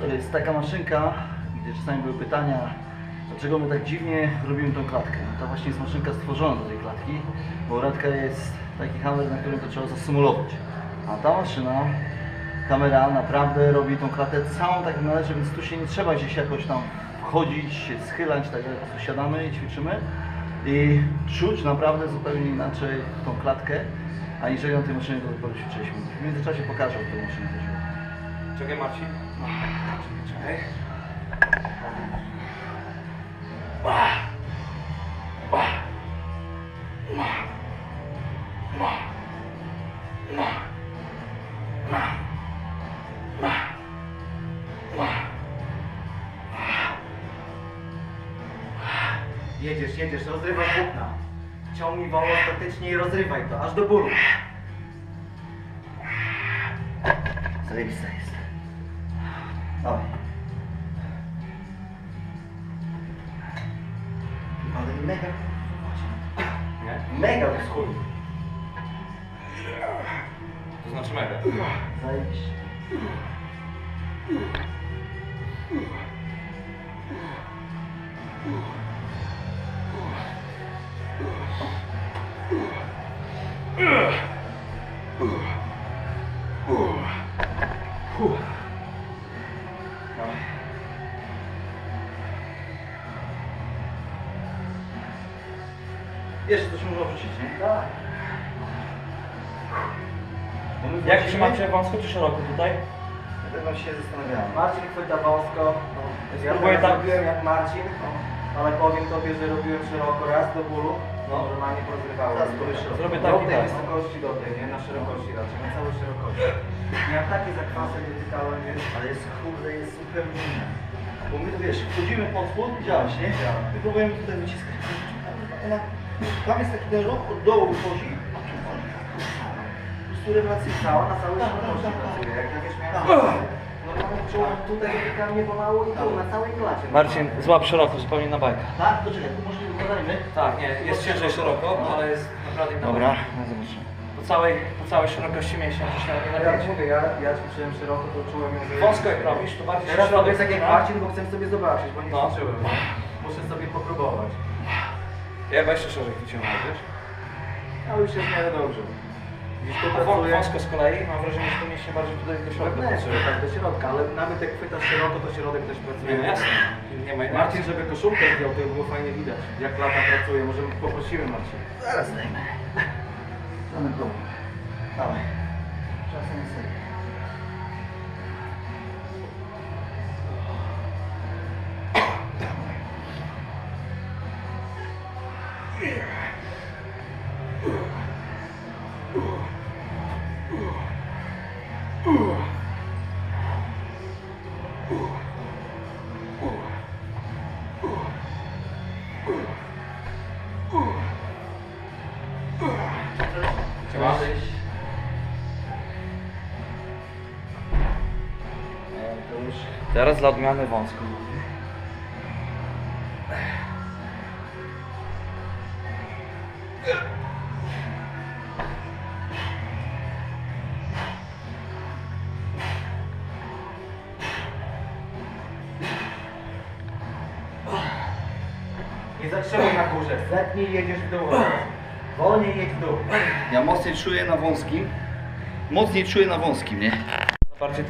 To jest taka maszynka, gdzie czasami były pytania, dlaczego my tak dziwnie robimy tą klatkę. No to właśnie jest maszynka stworzona do tej klatki, bo radka jest taki hammer, na którym to trzeba zasymulować. A ta maszyna, kamera naprawdę robi tą klatę całą tak należy, więc tu się nie trzeba gdzieś jakoś tam wchodzić, schylać, tak jak siadamy i ćwiczymy. I czuć naprawdę zupełnie inaczej tą klatkę, aniżeli na tej maszynie, do pory ćwiczyliśmy. W międzyczasie pokażę, tą maszynę Czekaj Marcin. Czekaj. Jedziesz, jedziesz, rozrywaj włókna. Ciągnij wałą ostatecznie i rozrywaj to, aż do bólu. Zajebista jest. Dawaj. Ale mega... Nie? Mega to jest chuj. To znaczy mega. Zajebiście. Jeszcze coś można wrzucić, nie? Tak. Jak trzymacie wąsko czy szeroko tutaj? Na pewno się zastanawiałem. Marcin chwyta wąsko. Ja Spróbuję teraz tak. robiłem jak Marcin, ale powiem tobie, że robiłem szeroko raz do bólu. No. Normalnie porozrywało. Teraz szeroko. Zrobię Do tak i tej tak. wysokości do tej, nie? Na szerokości raczej, na całej szerokości. Miałem takie zakwasy, wytykałem, wiesz. Ale jest kurde, jest zupełnie inne. Bo my tu wiesz, wchodzimy pod spód, widziałeś, nie? Widziałem. My próbujemy tutaj wyciskać. Ona, tam jest taki ten ruch, od dołu wchodzi, a tu wchodzi. Po prostu rewelacyjnie. Cała na całej Tak, szerokości tak, tak, pracuje. Jak ja wiesz, Tak. miałem Normalnie czułem tutaj dotykałem nie bolało i tu, na całej klacie. Marcin, złap szeroko, zupełnie na bajkę. Tak, to czekaj, tu może wykładajmy. Tak, nie, jest ciężej szeroko, ale jest naprawdę na Dobra, bajkę. no zobaczymy. Po całej, po całej szerokości mięśnia to się nie Jak napięcie. mówię, ja, ja ćwiczyłem szeroko, to czułem ją, że... Wąsko jak robisz, to bardziej Teraz robię tak jak. Marcin, bo chcę sobie zobaczyć, bo nie No. ćwiczyłem. Muszę sobie popróbować. Ja jeszcze szerzej wyciągnę, wiesz? Ale już jest w miarę dobrze. Gdzieś tu pracuję wąsko z kolei, mam wrażenie, że to mięśnie bardziej tutaj do środka wewnętrznie, pracuje. tak do środka, ale nawet jak chwytasz szeroko, to środek też pracuje. Nie, no jasne. Nie ma Marcin, żeby koszulkę zdjął, to by było fajnie widać, jak lata pracuje. Może poprosimy Marcin. Zaraz dajmy. Mamy problem. Dawaj. Czasem jest sobie. Siema. Teraz dla odmiany wąsko. Nie zatrzymaj na górze, zetnij i jedziesz w dół. Wolniej jedź w dół. Ja mocniej czuję na wąskim. Mocniej czuję na wąskim, nie? Bardziej